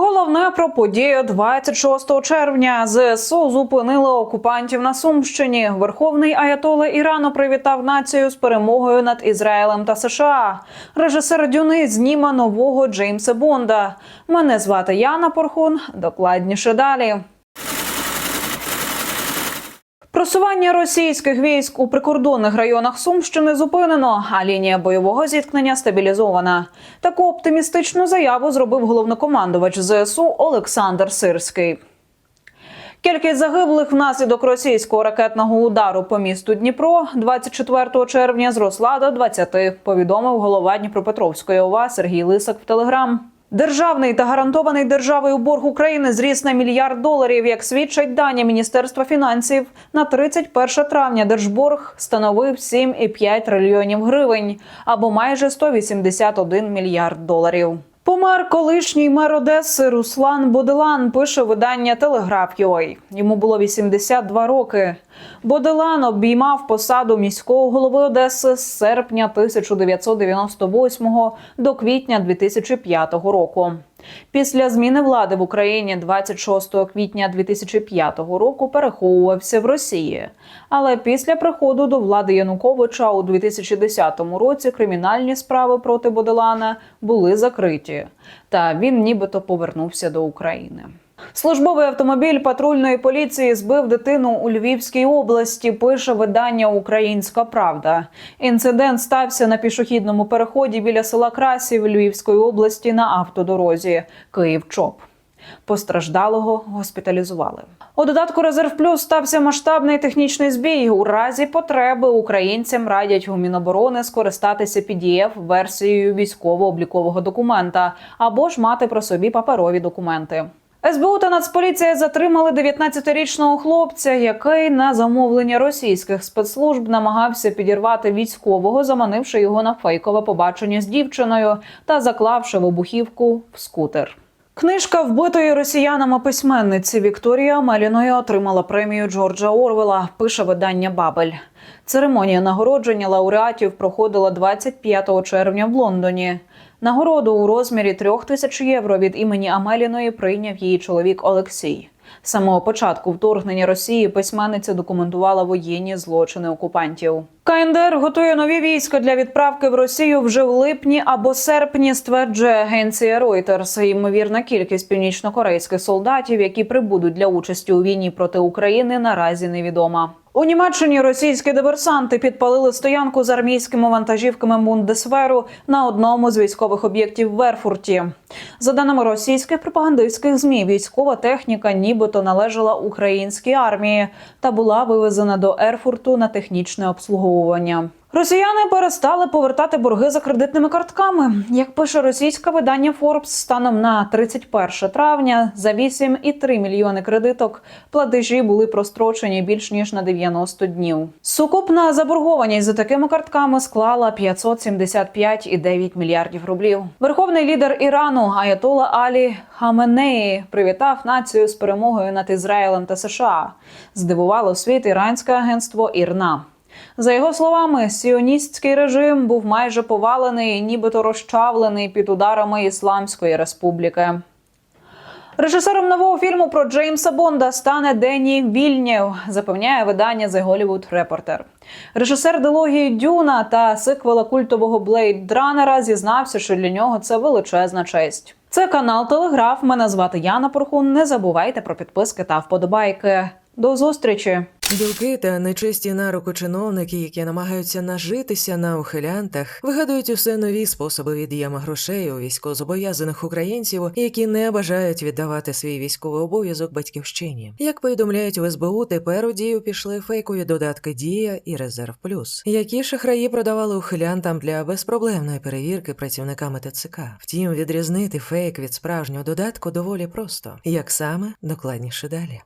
Головне про подію 26 червня. ЗСУ зупинили окупантів на Сумщині. Верховний аятоле Ірану привітав націю з перемогою над Ізраїлем та США. Режисер Дюни зніма нового Джеймса Бонда. Мене звати Яна Порхун. Докладніше далі. Просування російських військ у прикордонних районах Сумщини зупинено, а лінія бойового зіткнення стабілізована. Таку оптимістичну заяву зробив головнокомандувач ЗСУ Олександр Сирський. Кількість загиблих внаслідок російського ракетного удару по місту Дніпро 24 червня зросла до 20, повідомив голова Дніпропетровської ОВА Сергій Лисак в Телеграм. Державний та гарантований державою борг України зріс на мільярд доларів. Як свідчать дані Міністерства фінансів, на 31 травня держборг становив 7,5 трильйонів гривень або майже 181 мільярд доларів. Помер колишній мер Одеси Руслан Боделан. Пише видання Телеграф.ua. Йому було 82 роки. Боделан обіймав посаду міського голови Одеси з серпня 1998 до квітня 2005 року. Після зміни влади в Україні 26 квітня 2005 року переховувався в Росії. Але після приходу до влади Януковича у 2010 році кримінальні справи проти Боделана були закриті, та він нібито повернувся до України. Службовий автомобіль патрульної поліції збив дитину у Львівській області. Пише видання Українська Правда. Інцидент стався на пішохідному переході біля села Красів Львівської області на автодорозі Київ-Чоп. Постраждалого госпіталізували. У додатку Резерв Плюс стався масштабний технічний збій. У разі потреби українцям радять у Міноборони скористатися pdf версією військово-облікового документа або ж мати про собі паперові документи. СБУ та Нацполіція затримали 19-річного хлопця, який на замовлення російських спецслужб намагався підірвати військового, заманивши його на фейкове побачення з дівчиною та заклавши вибухівку в скутер. Книжка вбитої росіянами письменниці Вікторії Амеліної отримала премію Джорджа Орвела. Пише видання Бабель. Церемонія нагородження лауреатів проходила 25 червня в Лондоні. Нагороду у розмірі трьох тисяч євро від імені Амеліної прийняв її чоловік Олексій. З самого початку вторгнення Росії письменниця документувала воєнні злочини окупантів. КНДР готує нові війська для відправки в Росію вже в липні або серпні. Стверджує агенція Reuters. Ймовірна кількість північнокорейських солдатів, які прибудуть для участі у війні проти України, наразі невідома. У Німеччині російські диверсанти підпалили стоянку з армійськими вантажівками Бундесверу на одному з військових об'єктів в Ерфурті. За даними російських пропагандистських змі, військова техніка нібито належала українській армії та була вивезена до Ерфурту на технічне обслуговування. Росіяни перестали повертати борги за кредитними картками. Як пише російське видання Forbes, станом на 31 травня за 8,3 мільйони кредиток платежі були прострочені більш ніж на 90 днів. Сукупна заборгованість за такими картками склала 575,9 мільярдів рублів. Верховний лідер Ірану Аятола Алі Хаменеї привітав націю з перемогою над Ізраїлем та США. Здивувало світ іранське агентство Ірна. За його словами, сіоністський режим був майже повалений, нібито розчавлений під ударами Ісламської республіки. Режисером нового фільму про Джеймса Бонда стане Денні Вільнєв, запевняє видання The Hollywood Reporter. Режисер дилогії Дюна та сиквела культового Блейд Ранера зізнався, що для нього це величезна честь. Це канал Телеграф. Мене звати Яна Порхун. Не забувайте про підписки та вподобайки. До зустрічі! Білки та нечесті на руку чиновники, які намагаються нажитися на ухилянтах, вигадують усе нові способи від'єма грошей у військовозобов'язаних українців, які не бажають віддавати свій військовий обов'язок батьківщині. Як повідомляють в СБУ, тепер у дію пішли фейкові додатки Дія і Резерв Плюс, які шахраї продавали ухилянтам для безпроблемної перевірки працівниками ТЦК. Втім, відрізнити фейк від справжнього додатку доволі просто. Як саме докладніше далі.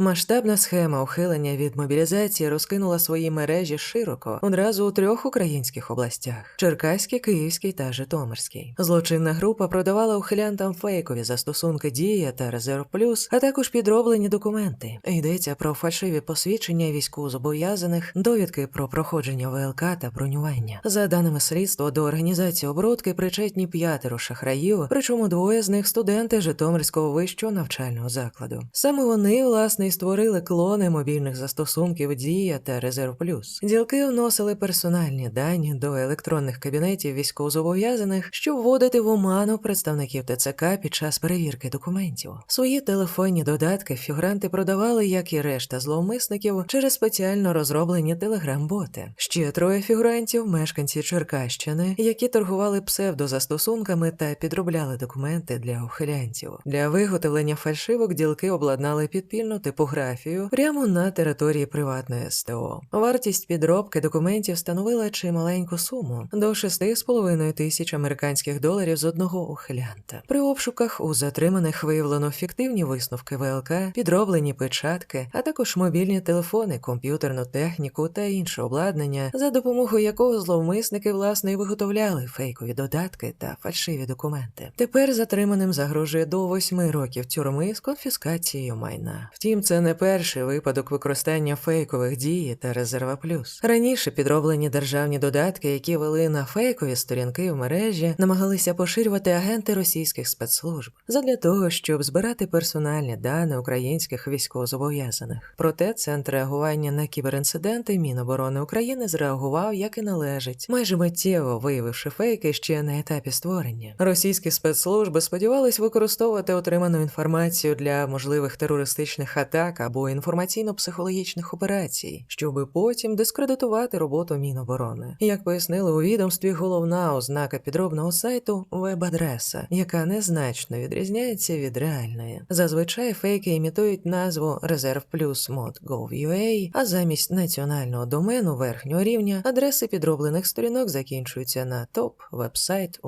Масштабна схема ухилення від мобілізації розкинула свої мережі широко одразу у трьох українських областях: Черкаській, Київській та Житомирській. Злочинна група продавала ухилянтам фейкові застосунки Дія та Резерв Плюс, а також підроблені документи. Йдеться про фальшиві посвідчення військовозобов'язаних, довідки про проходження ВЛК та бронювання. За даними слідства, до організації оборудки причетні п'ятеро шахраїв, причому двоє з них студенти Житомирського вищого навчального закладу. Саме вони, власне, створили клони мобільних застосунків Дія та Резерв Плюс. Ділки вносили персональні дані до електронних кабінетів військовозобов'язаних, щоб вводити в оману представників ТЦК під час перевірки документів. Свої телефонні додатки фігуранти продавали, як і решта зловмисників, через спеціально розроблені телеграм-боти. Ще троє фігурантів, мешканці Черкащини, які торгували псевдозастосунками та підробляли документи для ухилянців. Для виготовлення фальшивок ділки обладнали підпільну типографію прямо на території приватної СТО. Вартість підробки документів становила чималеньку суму до 6,5 тисяч американських доларів з одного ухилянта. При обшуках у затриманих виявлено фіктивні висновки ВЛК, підроблені печатки, а також мобільні телефони, комп'ютерну техніку та інше обладнання, за допомогою якого зловмисники власне і виготовляли фейкові додатки та фальшиві документи. Тепер затриманим загрожує до 8 років тюрми з конфіскацією майна. Втім, це не перший випадок використання фейкових дій та резерва плюс. Раніше підроблені державні додатки, які вели на фейкові сторінки в мережі, намагалися поширювати агенти російських спецслужб задля того, щоб збирати персональні дані українських військовозобов'язаних. Проте центр реагування на кіберінциденти Міноборони України зреагував як і належить, майже миттєво виявивши фейки ще на етапі створення. Російські спецслужби сподівались використовувати отриману інформацію для можливих терористичних атак або інформаційно-психологічних операцій, щоб потім дискредитувати роботу Міноборони. Як пояснили у відомстві, головна ознака підробного сайту веб-адреса, яка незначно відрізняється від реальної. Зазвичай фейки імітують назву Резерв Плюс Mod.gov.ua, а замість національного домену верхнього рівня адреси підроблених сторінок закінчуються на топ, вебсайт,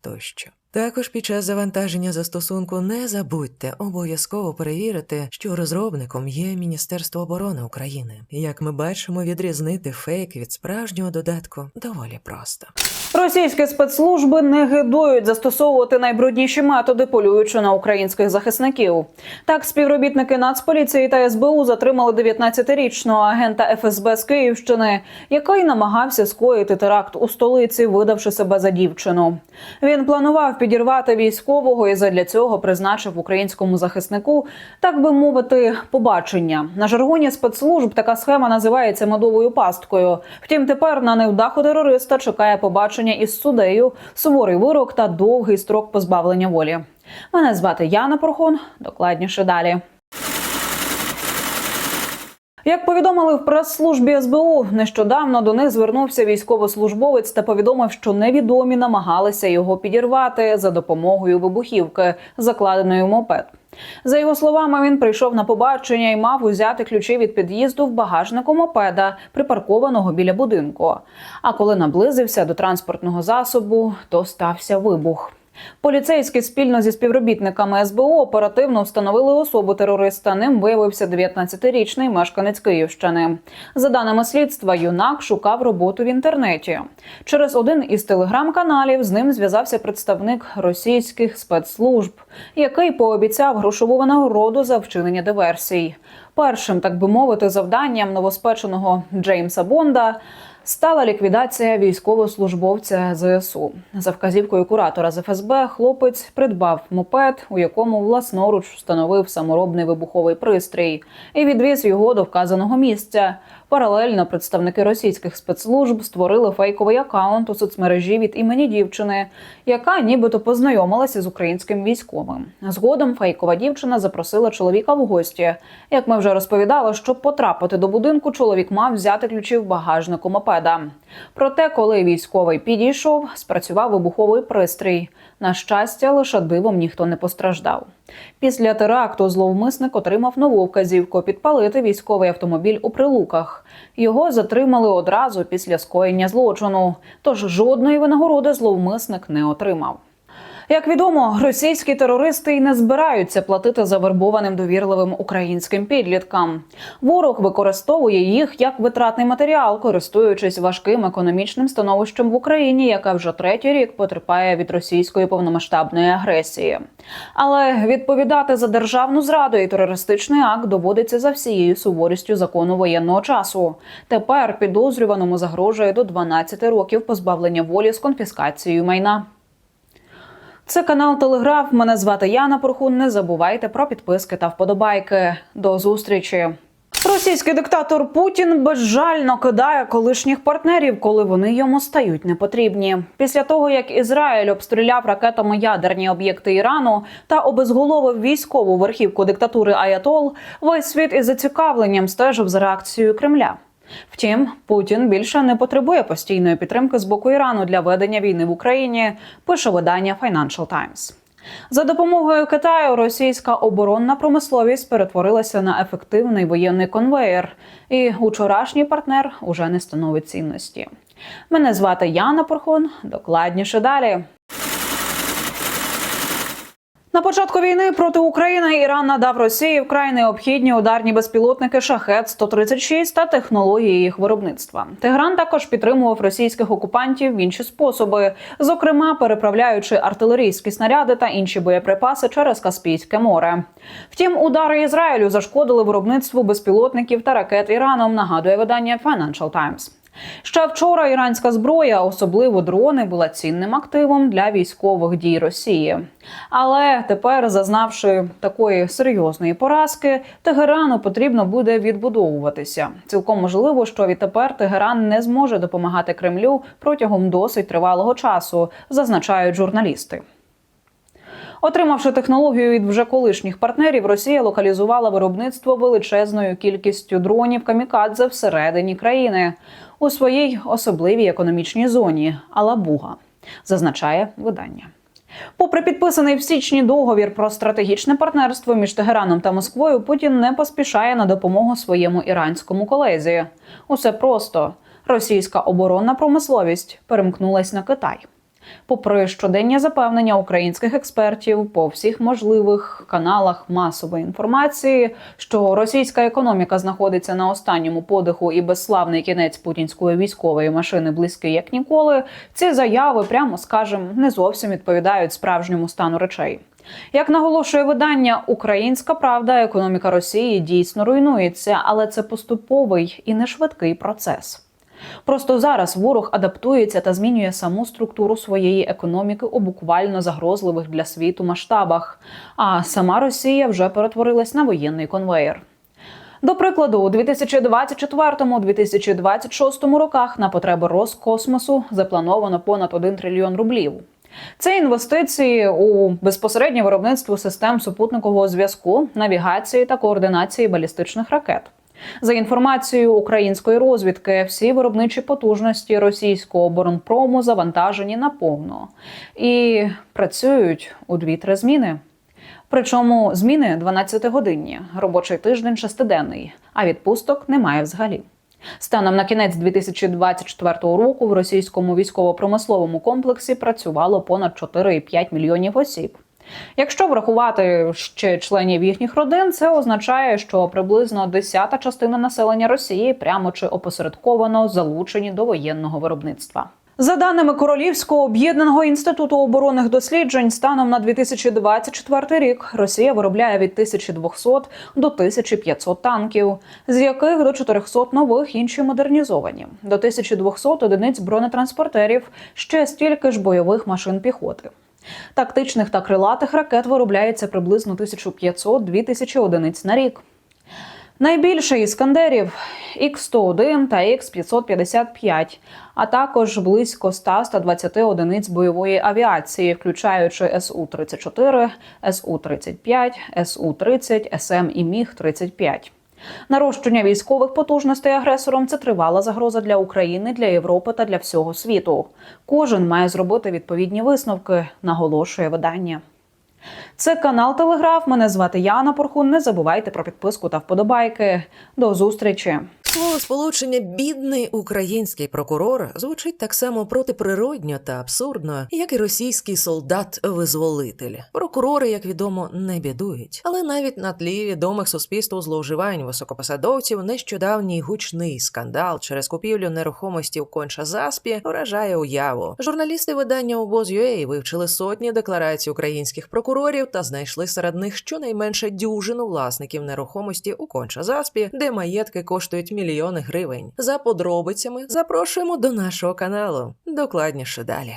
тощо. Також під час завантаження застосунку не забудьте обов'язково перевірити, що розробником є Міністерство оборони України. Як ми бачимо, відрізнити фейк від справжнього додатку доволі просто. Російські спецслужби не гидують застосовувати найбрудніші методи, полюючи на українських захисників. Так, співробітники Нацполіції та СБУ затримали 19-річного агента ФСБ з Київщини, який намагався скоїти теракт у столиці, видавши себе за дівчину. Він планував підірвати військового і задля цього призначив українському захиснику, так би мовити, побачення. На жаргоні спецслужб така схема називається медовою пасткою. Втім, тепер на невдаху терориста чекає побачення із суддею, суворий вирок та довгий строк позбавлення волі. Мене звати Яна Порхон. Докладніше далі. Як повідомили в прес-службі СБУ, нещодавно до них звернувся військовослужбовець та повідомив, що невідомі намагалися його підірвати за допомогою вибухівки, закладеної в мопед. За його словами, він прийшов на побачення і мав узяти ключі від під'їзду в багажнику мопеда, припаркованого біля будинку. А коли наблизився до транспортного засобу, то стався вибух. Поліцейські спільно зі співробітниками СБУ оперативно встановили особу терориста. Ним виявився 19-річний мешканець Київщини. За даними слідства, юнак шукав роботу в інтернеті. Через один із телеграм-каналів з ним зв'язався представник російських спецслужб, який пообіцяв грошову винагороду за вчинення диверсій. Першим, так би мовити, завданням новоспеченого Джеймса Бонда стала ліквідація військовослужбовця ЗСУ. За вказівкою куратора з ФСБ хлопець придбав мопед, у якому власноруч встановив саморобний вибуховий пристрій, і відвіз його до вказаного місця. Паралельно представники російських спецслужб створили фейковий акаунт у соцмережі від імені дівчини, яка нібито познайомилася з українським військовим. Згодом фейкова дівчина запросила чоловіка в гості. Як ми вже розповідали, щоб потрапити до будинку, чоловік мав взяти ключі в багажнику мопеда. Проте, коли військовий підійшов, спрацював вибуховий пристрій. На щастя, лише дивом ніхто не постраждав. Після теракту зловмисник отримав нову вказівку підпалити військовий автомобіль у прилуках. Його затримали одразу після скоєння злочину, тож жодної винагороди зловмисник не отримав. Як відомо, російські терористи й не збираються платити завербованим довірливим українським підліткам. Ворог використовує їх як витратний матеріал, користуючись важким економічним становищем в Україні, яка вже третій рік потерпає від російської повномасштабної агресії. Але відповідати за державну зраду і терористичний акт доводиться за всією суворістю закону воєнного часу. Тепер підозрюваному загрожує до 12 років позбавлення волі з конфіскацією майна. Це канал Телеграф. Мене звати Яна Порхун. Не забувайте про підписки та вподобайки. До зустрічі. Російський диктатор Путін безжально кидає колишніх партнерів, коли вони йому стають непотрібні. Після того як Ізраїль обстріляв ракетами ядерні об'єкти Ірану та обезголовив військову верхівку диктатури Аятол, весь світ із зацікавленням стежив за реакцією Кремля. Втім, Путін більше не потребує постійної підтримки з боку Ірану для ведення війни в Україні. Пише видання Financial Times. За допомогою Китаю російська оборонна промисловість перетворилася на ефективний воєнний конвеєр, і учорашній партнер уже не становить цінності. Мене звати Яна Порхон. Докладніше далі. На початку війни проти України Іран надав Росії вкрай необхідні ударні безпілотники шахет 136 та технології їх виробництва. Тегран також підтримував російських окупантів в інші способи, зокрема переправляючи артилерійські снаряди та інші боєприпаси через Каспійське море. Втім, удари Ізраїлю зашкодили виробництву безпілотників та ракет Іраном. Нагадує видання Financial Times. Ще вчора іранська зброя, особливо дрони, була цінним активом для військових дій Росії. Але тепер, зазнавши такої серйозної поразки, Тегерану потрібно буде відбудовуватися. Цілком можливо, що відтепер Тегеран не зможе допомагати Кремлю протягом досить тривалого часу, зазначають журналісти. Отримавши технологію від вже колишніх партнерів, Росія локалізувала виробництво величезною кількістю дронів камікадзе всередині країни у своїй особливій економічній зоні Алабуга, зазначає видання. Попри підписаний в січні договір про стратегічне партнерство між Тегераном та Москвою, Путін не поспішає на допомогу своєму іранському колезі. Усе просто російська оборонна промисловість перемкнулась на Китай. Попри щоденні запевнення українських експертів по всіх можливих каналах масової інформації, що російська економіка знаходиться на останньому подиху і безславний кінець путінської військової машини близький як ніколи, ці заяви, прямо скажем, не зовсім відповідають справжньому стану речей. Як наголошує видання, українська правда, економіка Росії дійсно руйнується, але це поступовий і не швидкий процес. Просто зараз ворог адаптується та змінює саму структуру своєї економіки у буквально загрозливих для світу масштабах. А сама Росія вже перетворилась на воєнний конвеєр. До прикладу, у 2024-2026 роках на потреби Роскосмосу заплановано понад 1 трильйон рублів. Це інвестиції у безпосереднє виробництво систем супутникового зв'язку, навігації та координації балістичних ракет. За інформацією української розвідки, всі виробничі потужності російського оборонпрому завантажені наповно і працюють у 2-3 зміни. Причому зміни 12-годинні, робочий тиждень шестиденний, а відпусток немає взагалі. Станом на кінець 2024 року в російському військово-промисловому комплексі працювало понад 4,5 мільйонів осіб. Якщо врахувати ще членів їхніх родин, це означає, що приблизно десята частина населення Росії прямо чи опосередковано залучені до воєнного виробництва. За даними Королівського об'єднаного інституту оборонних досліджень, станом на 2024 рік Росія виробляє від 1200 до 1500 танків, з яких до 400 нових інші модернізовані, до 1200 одиниць бронетранспортерів, ще стільки ж бойових машин піхоти. Тактичних та крилатих ракет виробляється приблизно 1500-2000 одиниць на рік. Найбільше іскандерів Х-101 та Х-555, а також близько 100-120 одиниць бойової авіації, включаючи Су-34, Су-35, Су-30, СМ і Міг-35. Нарощення військових потужностей агресором це тривала загроза для України, для Європи та для всього світу. Кожен має зробити відповідні висновки, наголошує видання. Це канал Телеграф. Мене звати Яна Порхун. Не забувайте про підписку та вподобайки. До зустрічі. Слово сполучення бідний український прокурор звучить так само протиприродньо та абсурдно, як і російський солдат-визволитель. Прокурори, як відомо, не бідують. Але навіть на тлі відомих суспільству зловживань високопосадовців нещодавній гучний скандал через купівлю нерухомості в конча заспі вражає уяву. Журналісти видання обоз.ua вивчили сотні декларацій українських прокурорів та знайшли серед них щонайменше дюжину власників нерухомості у конча заспі, де маєтки коштують мільйони гривень. За подробицями запрошуємо до нашого каналу. Докладніше далі.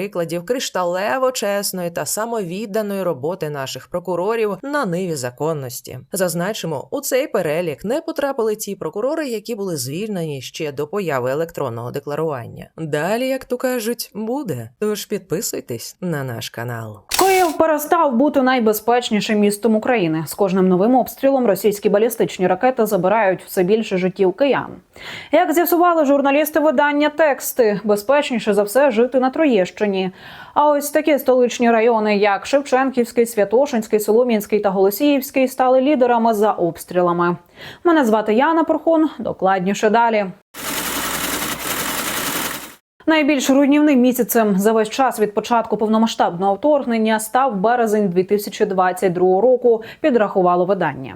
кришталево чесної та самовідданої роботи наших прокурорів на ниві законності. Зазначимо, у цей перелік не потрапили ті прокурори, які були звільнені ще до появи електронного декларування. Далі, як то кажуть, буде. Тож підписуйтесь на наш канал. Київ перестав бути найбезпечнішим містом України. З кожним новим обстрілом російські балістичні ракети забирають все більше життів киян. Як з'ясували журналісти видання тексти, безпечніше за все жити на Троєщині. А ось такі столичні райони, як Шевченківський, Святошинський, Солом'янський та Голосіївський, стали лідерами за обстрілами. Мене звати Яна Порхун. Докладніше далі. Найбільш руйнівним місяцем за весь час від початку повномасштабного вторгнення став березень 2022 року. Підрахувало видання.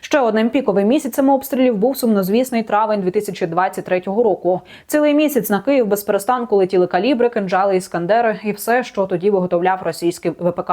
Ще одним піковим місяцем обстрілів був сумнозвісний травень 2023 року. Цілий місяць на Київ без перестанку летіли калібри, кинджали, іскандери і все, що тоді виготовляв російський ВПК.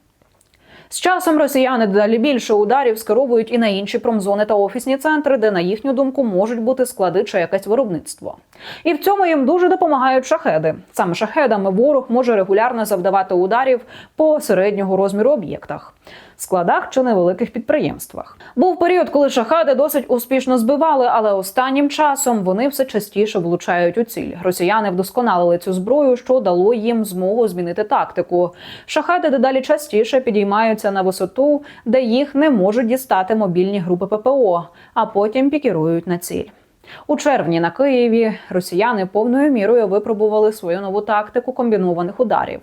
З часом росіяни дедалі більше ударів скеровують і на інші промзони та офісні центри, де, на їхню думку, можуть бути склади чи якесь виробництво. І в цьому їм дуже допомагають шахеди. Саме шахедами ворог може регулярно завдавати ударів по середнього розміру об'єктах. Складах чи невеликих підприємствах був період, коли шахеди досить успішно збивали, але останнім часом вони все частіше влучають у ціль. Росіяни вдосконалили цю зброю, що дало їм змогу змінити тактику. Шахеди дедалі частіше підіймаються на висоту, де їх не можуть дістати мобільні групи ППО, а потім пікірують на ціль. У червні на Києві росіяни повною мірою випробували свою нову тактику комбінованих ударів.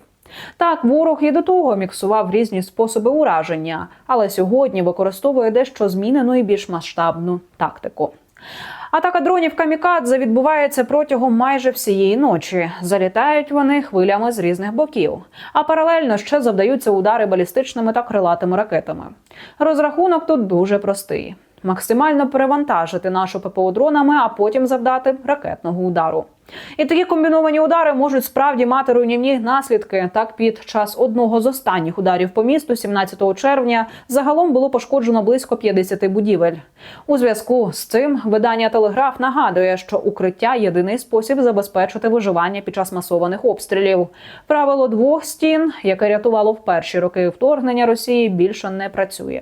Так, ворог і до того міксував різні способи ураження, але сьогодні використовує дещо змінену і більш масштабну тактику. Атака дронів камікадзе відбувається протягом майже всієї ночі. Залітають вони хвилями з різних боків, а паралельно ще завдаються удари балістичними та крилатими ракетами. Розрахунок тут дуже простий: максимально перевантажити нашу ППО дронами, а потім завдати ракетного удару. І такі комбіновані удари можуть справді мати руйнівні наслідки. Так, під час одного з останніх ударів по місту, 17 червня, загалом було пошкоджено близько 50 будівель. У зв'язку з цим видання Телеграф нагадує, що укриття єдиний спосіб забезпечити виживання під час масованих обстрілів. Правило двох стін, яке рятувало в перші роки вторгнення Росії, більше не працює.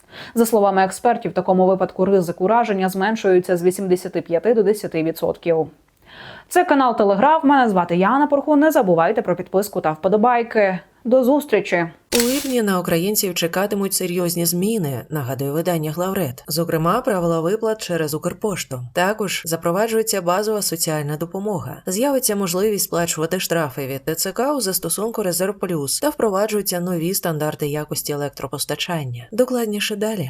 За словами експертів, в такому випадку ризик ураження зменшується з 85 до 10%. Це канал Телеграф. Мене звати Яна Порхун. Не забувайте про підписку та вподобайки. До зустрічі! У липні на українців чекатимуть серйозні зміни, нагадує видання Главред. Зокрема, правила виплат через Укрпошту. Також запроваджується базова соціальна допомога. З'явиться можливість сплачувати штрафи від ТЦК у застосунку Резерв Плюс та впроваджуються нові стандарти якості електропостачання. Докладніше далі.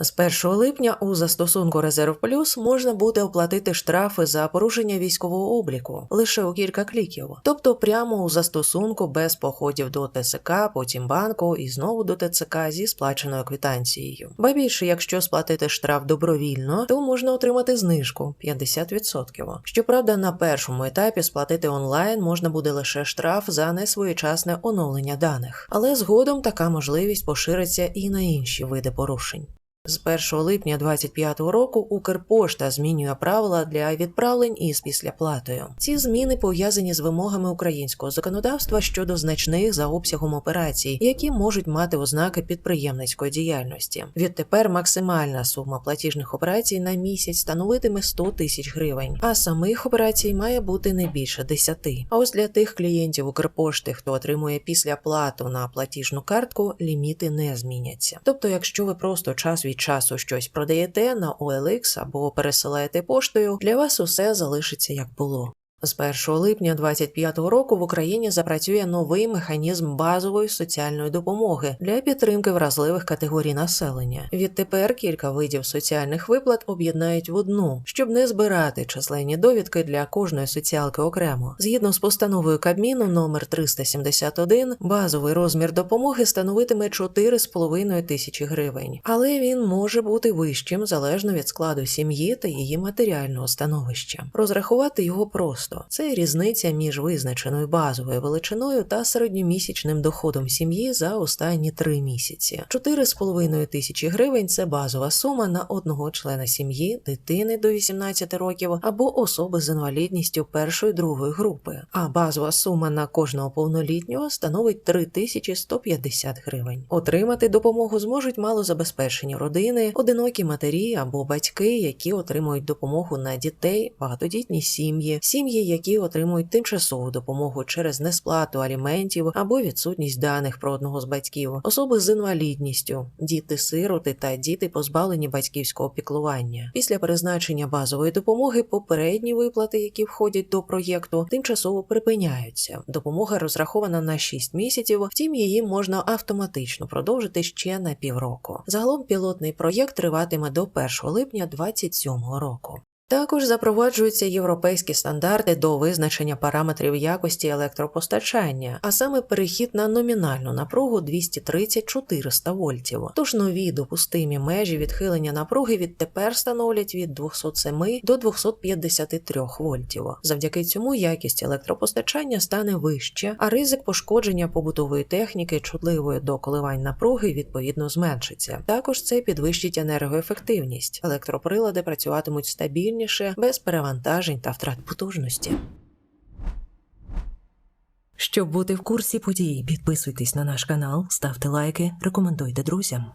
З 1 липня у застосунку Резерв Плюс можна буде оплатити штрафи за порушення військового обліку лише у кілька кліків, тобто прямо у застосунку без походів до ТСК, потім банку і знову до ТЦК зі сплаченою квитанцією. Ба більше, якщо сплатити штраф добровільно, то можна отримати знижку 50%. Щоправда, на першому етапі сплатити онлайн можна буде лише штраф за несвоєчасне оновлення даних, але згодом така можливість пошириться і на інші види порушень. З 1 липня 2025 року Укрпошта змінює правила для відправлень із післяплатою. Ці зміни пов'язані з вимогами українського законодавства щодо значних за обсягом операцій, які можуть мати ознаки підприємницької діяльності. Відтепер максимальна сума платіжних операцій на місяць становитиме 100 тисяч гривень, а самих операцій має бути не більше 10. А ось для тих клієнтів Укрпошти, хто отримує післяплату на платіжну картку, ліміти не зміняться. Тобто, якщо ви просто час від часу щось продаєте на OLX або пересилаєте поштою, для вас усе залишиться як було. З 1 липня 2025 року в Україні запрацює новий механізм базової соціальної допомоги для підтримки вразливих категорій населення. Відтепер кілька видів соціальних виплат об'єднають в одну, щоб не збирати численні довідки для кожної соціалки окремо. Згідно з постановою Кабміну номер 371, базовий розмір допомоги становитиме 4,5 тисячі гривень, але він може бути вищим залежно від складу сім'ї та її матеріального становища. Розрахувати його просто це різниця між визначеною базовою величиною та середньомісячним доходом сім'ї за останні три місяці. 4,5 тисячі гривень це базова сума на одного члена сім'ї, дитини до 18 років або особи з інвалідністю першої другої групи. А базова сума на кожного повнолітнього становить 3150 гривень. Отримати допомогу зможуть малозабезпечені родини, одинокі матері або батьки, які отримують допомогу на дітей, багатодітні сім'ї, сім'ї, які отримують тимчасову допомогу через несплату аліментів або відсутність даних про одного з батьків, особи з інвалідністю, діти-сироти та діти, позбавлені батьківського піклування. Після призначення базової допомоги попередні виплати, які входять до проєкту, тимчасово припиняються. Допомога розрахована на 6 місяців, втім її можна автоматично продовжити ще на півроку. Загалом пілотний проєкт триватиме до 1 липня 2027 року. Також запроваджуються європейські стандарти до визначення параметрів якості електропостачання, а саме перехід на номінальну напругу 230-400 вольтів. Тож нові допустимі межі відхилення напруги відтепер становлять від 207 до 253 вольтів. Завдяки цьому якість електропостачання стане вище, а ризик пошкодження побутової техніки, чутливої до коливань напруги, відповідно зменшиться. Також це підвищить енергоефективність. Електроприлади працюватимуть стабільніше, без перевантажень та втрат потужності. Щоб бути в курсі подій, підписуйтесь на наш канал, ставте лайки, рекомендуйте друзям.